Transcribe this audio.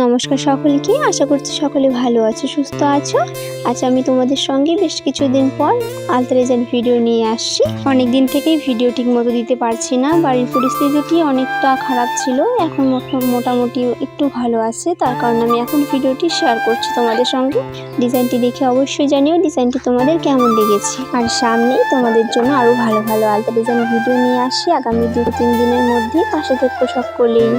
নমস্কার সকলকে। আশা করছি সকলে ভালো আছো, সুস্থ আছো। আজ আমি তোমাদের সঙ্গে বেশ কিছুদিন পর আলতা ভিডিও নিয়ে আসছি। অনেক দিন থেকেই ভিডিও ঠিক মতো দিতে পারছি না। বাড়ির পরিস্থিতিটি অনেকটা খারাপ ছিল। এখন মোটামুটি একটু ভালো আছে। তার কারণে আমি এখন ভিডিওটি শেয়ার করছি তোমাদের সঙ্গে। ডিজাইনটি দেখে অবশ্যই জানিও ডিজাইনটি তোমাদের কেমন লেগেছে। আর সামনেই তোমাদের জন্য আরও ভালো ভালো আলতা ডিজাইন ভিডিও নিয়ে আসি আগামী দু তিন দিনের মধ্যে পাশে থেকে সকলেই।